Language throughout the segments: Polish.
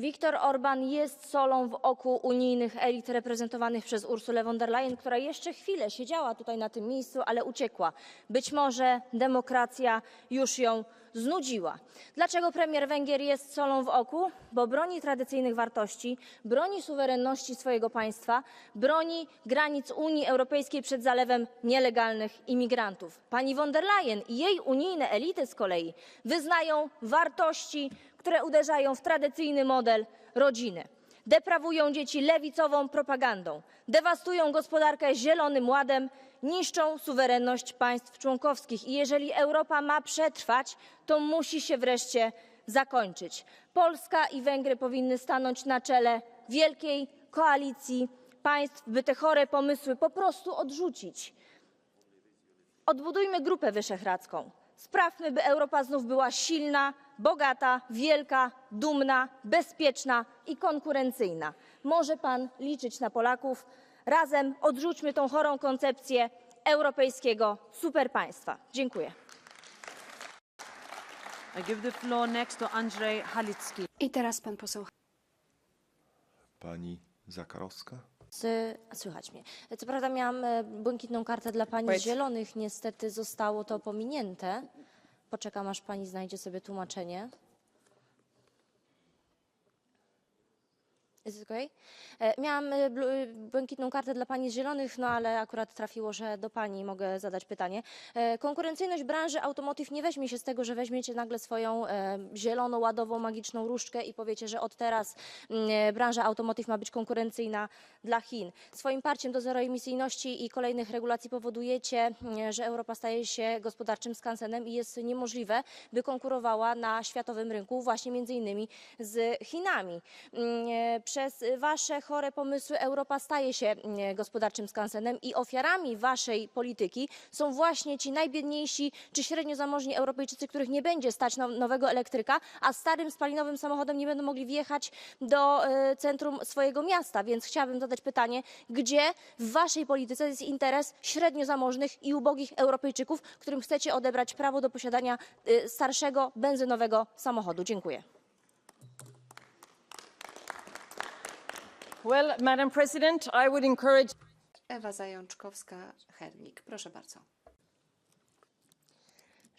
Viktor Orban jest solą w oku unijnych elit reprezentowanych przez Ursulę von der Leyen, która jeszcze chwilę siedziała tutaj na tym miejscu, ale uciekła. Być może demokracja już ją znudziła. Dlaczego premier Węgier jest solą w oku? Bo broni tradycyjnych wartości, broni suwerenności swojego państwa, broni granic Unii Europejskiej przed zalewem nielegalnych imigrantów. Pani von der Leyen i jej unijne elity z kolei wyznają wartości, które uderzają w tradycyjny model rodziny. Deprawują dzieci lewicową propagandą, dewastują gospodarkę zielonym ładem, niszczą suwerenność państw członkowskich. I jeżeli Europa ma przetrwać, to musi się wreszcie zakończyć. Polska i Węgry powinny stanąć na czele wielkiej koalicji państw, by te chore pomysły po prostu odrzucić. Odbudujmy Grupę Wyszehradzką. Sprawmy, by Europa znów była silna, bogata, wielka, dumna, bezpieczna i konkurencyjna. Może pan liczyć na Polaków. Razem odrzućmy tą chorą koncepcję europejskiego superpaństwa. Dziękuję. I give the floor next to Andrzej Halicki. I teraz pan poseł Pani Zakarowska? Słychać mnie. Co prawda miałam e, błękitną kartę dla pani zielonych. Niestety zostało to pominięte. Poczekam, aż pani znajdzie sobie tłumaczenie. Is it okay? E, Miałam e, e, błękitną kartę dla pani z zielonych, no ale akurat trafiło, że do pani mogę zadać pytanie. Konkurencyjność branży automotive nie weźmie się z tego, że weźmiecie nagle swoją zieloną, ładową, magiczną różdżkę i powiecie, że od teraz mm, branża automotive ma być konkurencyjna dla Chin. Swoim parciem do zeroemisyjności i kolejnych regulacji powodujecie, mm, że Europa staje się gospodarczym skansenem i jest niemożliwe, by konkurowała na światowym rynku właśnie między innymi z Chinami. Mm, e, Przez wasze chore pomysły Europa staje się mm, gospodarczym skansenem i ofiarami waszej polityki są właśnie ci najbiedniejsi czy średnio zamożni Europejczycy, których nie będzie stać nowego elektryka, a starym spalinowym samochodem nie będą mogli wjechać do e, centrum swojego miasta. Więc chciałabym zadać pytanie, gdzie w waszej polityce jest interes średnio zamożnych i ubogich Europejczyków, którym chcecie odebrać prawo do posiadania e, starszego benzynowego samochodu? Dziękuję. Well, Madam President, I would encourage Ewa Zajączkowska-Hernik. Proszę bardzo.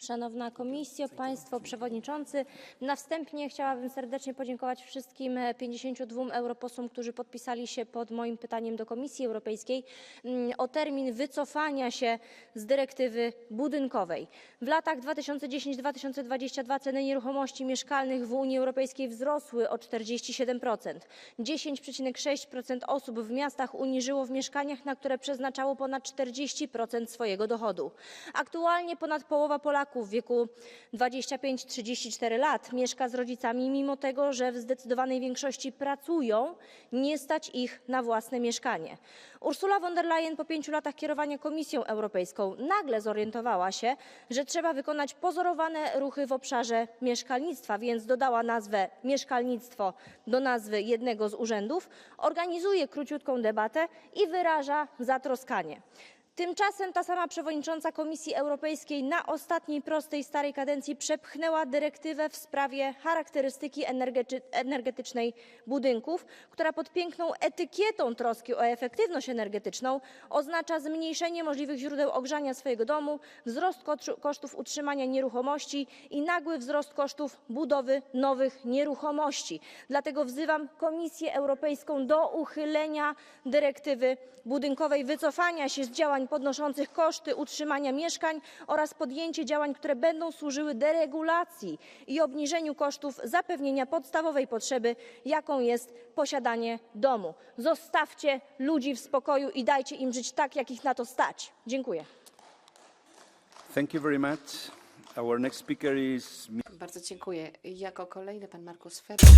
Szanowna Komisjo, Państwo Przewodniczący, na wstępie chciałabym serdecznie podziękować wszystkim e, 52 europosłom, którzy podpisali się pod moim pytaniem do Komisji Europejskiej mm, o termin wycofania się z dyrektywy budynkowej. W latach 2010-2022 ceny nieruchomości mieszkalnych w Unii Europejskiej wzrosły o 47%. 10,6% osób w miastach Unii żyło w mieszkaniach, na które przeznaczało ponad 40% swojego dochodu. Aktualnie ponad połowa Polaków w wieku 25-34 lat mieszka z rodzicami, mimo tego, że w zdecydowanej większości pracują, nie stać ich na własne mieszkanie. Ursula von der Leyen po pięciu latach kierowania Komisją Europejską nagle zorientowała się, że trzeba wykonać pozorowane ruchy w obszarze mieszkalnictwa, więc dodała nazwę mieszkalnictwo do nazwy jednego z urzędów, organizuje króciutką debatę i wyraża zatroskanie. Tymczasem ta sama przewodnicząca Komisji Europejskiej na ostatniej prostej starej kadencji przepchnęła dyrektywę w sprawie charakterystyki energety- energetycznej budynków, która pod piękną etykietą troski o efektywność energetyczną oznacza zmniejszenie możliwych źródeł ogrzania swojego domu, wzrost kosztów utrzymania nieruchomości i nagły wzrost kosztów budowy nowych nieruchomości. Dlatego wzywam Komisję Europejską do uchylenia dyrektywy budynkowej, wycofania się z działań podnoszących koszty utrzymania mieszkań oraz podjęcie działań, które będą służyły deregulacji i obniżeniu kosztów zapewnienia podstawowej potrzeby, jaką jest posiadanie domu. Zostawcie ludzi w spokoju i dajcie im żyć tak, jak ich na to stać. Dziękuję. Thank you very much. Our next speaker is Bardzo dziękuję. Jako kolejny pan Markus Weber.